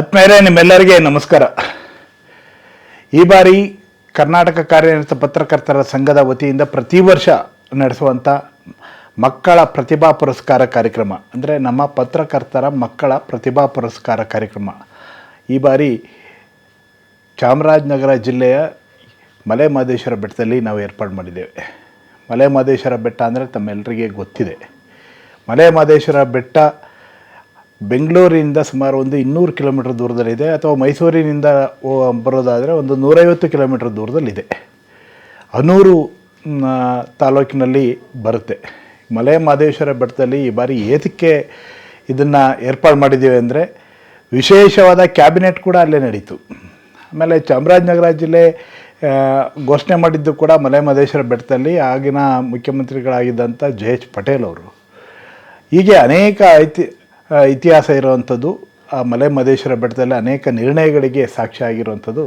ಆತ್ಮೇರೆ ನಿಮ್ಮೆಲ್ಲರಿಗೆ ನಮಸ್ಕಾರ. ಈ ಬಾರಿ ಕರ್ನಾಟಕ ಕಾರ್ಯನಿರತ ಪತ್ರಕರ್ತರ ಸಂಘದ ವತಿಯಿಂದ ಪ್ರತಿ ವರ್ಷ ನಡೆಸುವಂಥ ಮಕ್ಕಳ ಪ್ರತಿಭಾ ಪುರಸ್ಕಾರ ಕಾರ್ಯಕ್ರಮ, ಅಂದರೆ ನಮ್ಮ ಪತ್ರಕರ್ತರ ಮಕ್ಕಳ ಪ್ರತಿಭಾ ಪುರಸ್ಕಾರ ಕಾರ್ಯಕ್ರಮ. ಈ ಬಾರಿ ಚಾಮರಾಜನಗರ ಜಿಲ್ಲೆಯ ಮಲೆ ಮಹದೇಶ್ವರ ಬೆಟ್ಟದಲ್ಲಿ ನಾವು ಏರ್ಪಾಡು ಮಾಡಿದ್ದೇವೆ. ಮಲೆ ಮಹದೇಶ್ವರ ಬೆಟ್ಟ ಅಂದರೆ ತಮ್ಮೆಲ್ಲರಿಗೆ ಗೊತ್ತಿದೆ. ಮಲೆ ಮಹದೇಶ್ವರ ಬೆಟ್ಟ ಬೆಂಗಳೂರಿನಿಂದ ಸುಮಾರು ಒಂದು ಇನ್ನೂರು ಕಿಲೋಮೀಟರ್ ದೂರದಲ್ಲಿದೆ ಅಥವಾ ಮೈಸೂರಿನಿಂದ ಬರೋದಾದರೆ ಒಂದು ನೂರೈವತ್ತು ಕಿಲೋಮೀಟರ್ ದೂರದಲ್ಲಿದೆ. ಅನೂರು ಮ್, ತಾಲೂಕಿನಲ್ಲಿ ಬರುತ್ತೆ. ಮಲೆ ಮಹದೇಶ್ವರ ಬೆಟ್ಟದಲ್ಲಿ ಈ ಬಾರಿ ಏತಕ್ಕೆ ಇದನ್ನು ಏರ್ಪಾಡು ಮಾಡಿದ್ದೀವಿ ಅಂದರೆ ವಿಶೇಷವಾದ ಕ್ಯಾಬಿನೆಟ್ ಕೂಡ ಅಲ್ಲೇ ನಡೀತು. ಆಮೇಲೆ ಚಾಮರಾಜನಗರ ಜಿಲ್ಲೆ ಘೋಷಣೆ ಮಾಡಿದ್ದು ಕೂಡ ಮಲೆ ಮಹದೇಶ್ವರ ಬೆಟ್ಟದಲ್ಲಿ ಆಗಿನ ಮುಖ್ಯಮಂತ್ರಿಗಳಾಗಿದ್ದಂಥ ಜೆ ಎಚ್ ಪಟೇಲ್ ಅವರು. ಹೀಗೆ ಅನೇಕ ಐತಿ ಇತಿಹಾಸ ಇರುವಂಥದ್ದು ಆ ಮಲೆ ಮಹದೇಶ್ವರ ಬೆಟ್ಟದಲ್ಲಿ ಅನೇಕ ನಿರ್ಣಯಗಳಿಗೆ ಸಾಕ್ಷಿ ಆಗಿರುವಂಥದ್ದು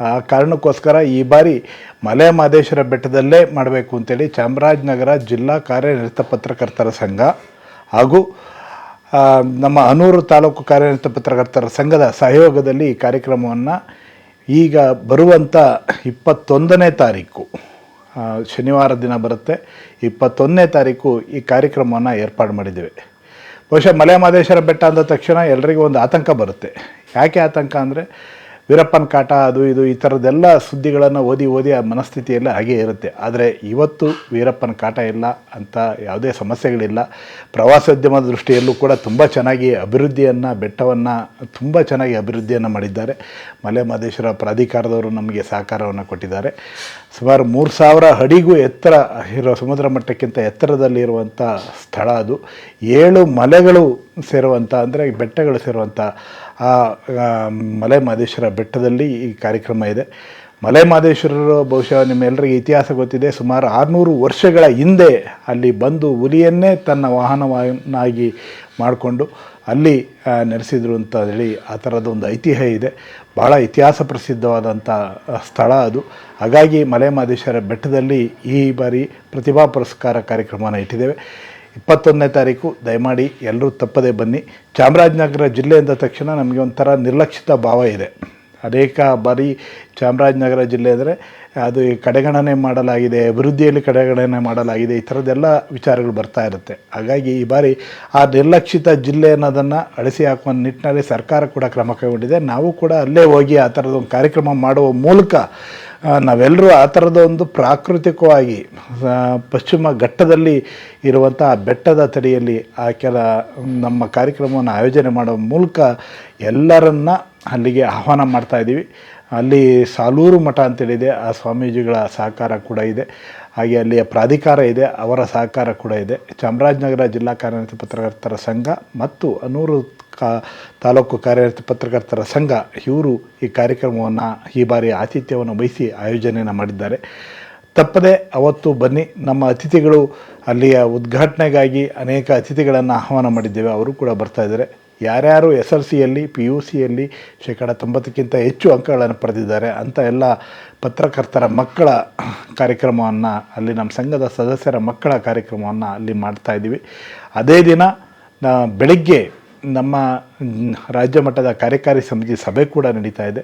ಆ, ಕಾರಣಕ್ಕೋಸ್ಕರ ಈ ಬಾರಿ ಮಲೆ ಮಹದೇಶ್ವರ ಬೆಟ್ಟದಲ್ಲೇ ಮಾಡಬೇಕು ಅಂತೇಳಿ ಚಾಮರಾಜನಗರ ಜಿಲ್ಲಾ ಕಾರ್ಯನಿರತ ಪತ್ರಕರ್ತರ ಸಂಘ ಹಾಗೂ ನಮ್ಮ ಅನೂರು ತಾಲೂಕು ಕಾರ್ಯನಿರತ ಪತ್ರಕರ್ತರ ಸಂಘದ ಸಹಯೋಗದಲ್ಲಿ ಈ ಕಾರ್ಯಕ್ರಮವನ್ನು ಈಗ ಬರುವಂಥ ಇಪ್ಪತ್ತೊಂದನೇ ತಾರೀಕು ಶನಿವಾರ ದಿನ ಬರುತ್ತೆ. ಇಪ್ಪತ್ತೊಂದನೇ ತಾರೀಕು ಈ ಕಾರ್ಯಕ್ರಮವನ್ನು ಏರ್ಪಾಡು ಮಾಡಿದ್ದೇವೆ. ಬಹುಶಃ ಮಲೆ ಮಹದೇಶ್ವರ ಬೆಟ್ಟ ಅಂದ ತಕ್ಷಣ ಎಲ್ರಿಗೂ ಒಂದು ಆತಂಕ ಬರುತ್ತೆ. ಯಾಕೆ ಆತಂಕ ಅಂದರೆ ವೀರಪ್ಪನ ಕಾಟ ಅದು ಇದು ಈ ಥರದ್ದೆಲ್ಲ ಸುದ್ದಿಗಳನ್ನು ಓದಿ ಓದಿ ಆ ಮನಸ್ಥಿತಿಯೆಲ್ಲ ಹಾಗೇ ಇರುತ್ತೆ. ಆದರೆ ಇವತ್ತು ವೀರಪ್ಪನ ಕಾಟ ಇಲ್ಲ ಅಂತ ಯಾವುದೇ ಸಮಸ್ಯೆಗಳಿಲ್ಲ. ಪ್ರವಾಸೋದ್ಯಮದ ದೃಷ್ಟಿಯಲ್ಲೂ ಕೂಡ ತುಂಬ ಚೆನ್ನಾಗಿ ಅಭಿವೃದ್ಧಿಯನ್ನು, ಬೆಟ್ಟವನ್ನು, ತುಂಬ ಚೆನ್ನಾಗಿ ಅಭಿವೃದ್ಧಿಯನ್ನು ಮಾಡಿದ್ದಾರೆ. ಮಲೆ ಮಹದೇಶ್ವರ ಪ್ರಾಧಿಕಾರದವರು ನಮಗೆ ಸಹಕಾರವನ್ನು ಕೊಟ್ಟಿದ್ದಾರೆ. ಸುಮಾರು ಮೂರು ಸಾವಿರ ಅಡಿಗೂ ಎತ್ತರ ಇರೋ ಸಮುದ್ರ ಮಟ್ಟಕ್ಕಿಂತ ಎತ್ತರದಲ್ಲಿರುವಂಥ ಸ್ಥಳ ಅದು. ಏಳು ಮಲೆಗಳು ಸೇರುವಂಥ ಅಂದರೆ ಬೆಟ್ಟಗಳು ಸೇರುವಂಥ ಆ ಮಲೆ ಮಹದೇಶ್ವರ ಬೆಟ್ಟದಲ್ಲಿ ಈ ಕಾರ್ಯಕ್ರಮ ಇದೆ. ಮಲೆ ಮಹದೇಶ್ವರರು ಬಹುಶಃ ನಿಮ್ಮೆಲ್ಲರಿಗೆ ಇತಿಹಾಸ ಗೊತ್ತಿದೆ. ಸುಮಾರು ಆರುನೂರು ವರ್ಷಗಳ ಹಿಂದೆ ಅಲ್ಲಿ ಬಂದು ಹುಲಿಯನ್ನೇ ತನ್ನ ವಾಹನವನ್ನಾಗಿ ಮಾಡಿಕೊಂಡು ಅಲ್ಲಿ ನೆಲೆಸಿದ್ರು ಅಂತ ಹೇಳಿ ಆ ಥರದ ಒಂದು ಐತಿಹ್ಯ ಇದೆ. ಭಾಳ ಇತಿಹಾಸ ಪ್ರಸಿದ್ಧವಾದಂಥ ಸ್ಥಳ ಅದು. ಹಾಗಾಗಿ ಮಲೆ ಮಹದೇಶ್ವರ ಬೆಟ್ಟದಲ್ಲಿ ಈ ಬಾರಿ ಪ್ರತಿಭಾ ಪುರಸ್ಕಾರ ಕಾರ್ಯಕ್ರಮನ ಇಟ್ಟಿದ್ದೇವೆ. ಇಪ್ಪತ್ತೊಂದನೇ ತಾರೀಕು, ದಯಮಾಡಿ ಎಲ್ಲರೂ ತಪ್ಪದೇ ಬನ್ನಿ. ಚಾಮರಾಜನಗರ ಜಿಲ್ಲೆ ಅಂದ ತಕ್ಷಣ ನಮಗೆ ಒಂಥರ ನಿರ್ಲಕ್ಷಿತ ಭಾವ ಇದೆ. ಅನೇಕ ಬಾರಿ ಚಾಮರಾಜನಗರ ಜಿಲ್ಲೆ ಅಂದರೆ ಅದು ಕಡೆಗಣನೆ ಮಾಡಲಾಗಿದೆ, ಅಭಿವೃದ್ಧಿಯಲ್ಲಿ ಕಡೆಗಣನೆ ಮಾಡಲಾಗಿದೆ, ಈ ಥರದ್ದೆಲ್ಲ ವಿಚಾರಗಳು ಬರ್ತಾ ಇರುತ್ತೆ. ಹಾಗಾಗಿ ಈ ಬಾರಿ ಆ ನಿರ್ಲಕ್ಷಿತ ಜಿಲ್ಲೆ ಅನ್ನೋದನ್ನು ಅಳಿಸಿ ಹಾಕುವ ನಿಟ್ಟಿನಲ್ಲಿ ಸರ್ಕಾರ ಕೂಡ ಕ್ರಮ ಕೈಗೊಂಡಿದೆ. ನಾವು ಕೂಡ ಅಲ್ಲೇ ಹೋಗಿ ಆ ಥರದ ಒಂದು ಕಾರ್ಯಕ್ರಮ ಮಾಡುವ ಮೂಲಕ ನಾವೆಲ್ಲರೂ ಆ ಥರದ ಒಂದು ಪ್ರಾಕೃತಿಕವಾಗಿ ಪಶ್ಚಿಮ ಘಟ್ಟದಲ್ಲಿ ಇರುವಂಥ ಬೆಟ್ಟದ ತಡಿಯಲ್ಲಿ ಆ ಕೆಲ, ನಮ್ಮ ಕಾರ್ಯಕ್ರಮವನ್ನು ಆಯೋಜನೆ ಮಾಡುವ ಮೂಲಕ ಎಲ್ಲರನ್ನ ಅಲ್ಲಿಗೆ ಆಹ್ವಾನ ಮಾಡ್ತಾ ಇದ್ದೀವಿ. ಅಲ್ಲಿ ಸಾಲೂರು ಮಠ ಅಂತೇಳಿದೆ. ಆ ಸ್ವಾಮೀಜಿಗಳ ಸಹಕಾರ ಕೂಡ ಇದೆ. ಹಾಗೆ ಅಲ್ಲಿಯ ಪ್ರಾಧಿಕಾರ ಇದೆ, ಅವರ ಸಹಕಾರ ಕೂಡ ಇದೆ. ಚಾಮರಾಜನಗರ ಜಿಲ್ಲಾ ಕಾರ್ಯನಿರತ ಪತ್ರಕರ್ತರ ಸಂಘ ಮತ್ತು ಅನೂರು ಕಾ, ತಾಲೂಕು ಕಾರ್ಯನಿರತ ಪತ್ರಕರ್ತರ ಸಂಘ, ಇವರು ಈ ಕಾರ್ಯಕ್ರಮವನ್ನು, ಈ ಬಾರಿ ಆತಿಥ್ಯವನ್ನು ವಹಿಸಿ ಆಯೋಜನೆಯನ್ನು ಮಾಡಿದ್ದಾರೆ. ತಪ್ಪದೆ ಅವತ್ತು ಬನ್ನಿ, ನಮ್ಮ ಅತಿಥಿಗಳು ಅಲ್ಲಿಯ ಉದ್ಘಾಟನೆಗಾಗಿ ಅನೇಕ ಅತಿಥಿಗಳನ್ನು ಆಹ್ವಾನ ಮಾಡಿದ್ದೇವೆ. ಅವರು ಕೂಡ ಬರ್ತಾ ಇದ್ದಾರೆ. ಯಾರ್ಯಾರು ಎಸ್ ಎಲ್ ಸಿಯಲ್ಲಿ ಪಿ ಯು ಸಿಯಲ್ಲಿ ಶೇಕಡ ತೊಂಬತ್ತಕ್ಕಿಂತ ಹೆಚ್ಚು ಅಂಕಗಳನ್ನು ಪಡೆದಿದ್ದಾರೆ ಅಂತ ಎಲ್ಲ ಪತ್ರಕರ್ತರ ಮಕ್ಕಳ ಕಾರ್ಯಕ್ರಮವನ್ನು ಅಲ್ಲಿ ನಮ್ಮ ಸಂಘದ ಸದಸ್ಯರ ಮಕ್ಕಳ ಕಾರ್ಯಕ್ರಮವನ್ನು ಅಲ್ಲಿ ಮಾಡ್ತಾ ಇದ್ದೀವಿ. ಅದೇ ದಿನ ಬೆಳಗ್ಗೆ ನಮ್ಮ ರಾಜ್ಯ ಮಟ್ಟದ ಕಾರ್ಯಕಾರಿ ಸಮಿತಿ ಸಭೆ ಕೂಡ ನಡೀತಾ ಇದೆ.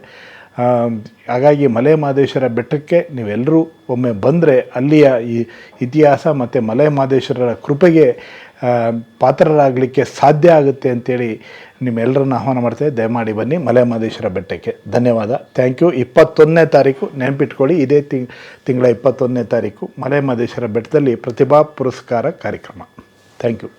ಹಾಗಾಗಿ ಮಲೆ ಮಹದೇಶ್ವರ ಬೆಟ್ಟಕ್ಕೆ ನೀವೆಲ್ಲರೂ ಒಮ್ಮೆ ಬಂದರೆ ಅಲ್ಲಿಯ ಈ ಇತಿಹಾಸ ಮತ್ತು ಮಲೆ ಮಹದೇಶ್ವರರ ಕೃಪೆಗೆ ಪಾತ್ರರಾಗಲಿಕ್ಕೆ ಸಾಧ್ಯ ಆಗುತ್ತೆ ಅಂತೇಳಿ ನಿಮ್ಮೆಲ್ಲರನ್ನ ಆಹ್ವಾನ ಮಾಡ್ತೇವೆ. ದಯಮಾಡಿ ಬನ್ನಿ ಮಲೆ ಮಹದೇಶ್ವರ ಬೆಟ್ಟಕ್ಕೆ. ಧನ್ಯವಾದ. ಥ್ಯಾಂಕ್ ಯು ಇಪ್ಪತ್ತೊಂದನೇ ತಾರೀಕು ನೆನಪಿಟ್ಕೊಳ್ಳಿ, ಇದೇ ತಿಂಗ್, ತಿಂಗಳ ಇಪ್ಪತ್ತೊಂದನೇ ತಾರೀಕು ಮಲೆ ಮಹದೇಶ್ವರ ಬೆಟ್ಟದಲ್ಲಿ ಪ್ರತಿಭಾ ಪುರಸ್ಕಾರ ಕಾರ್ಯಕ್ರಮ. Thank you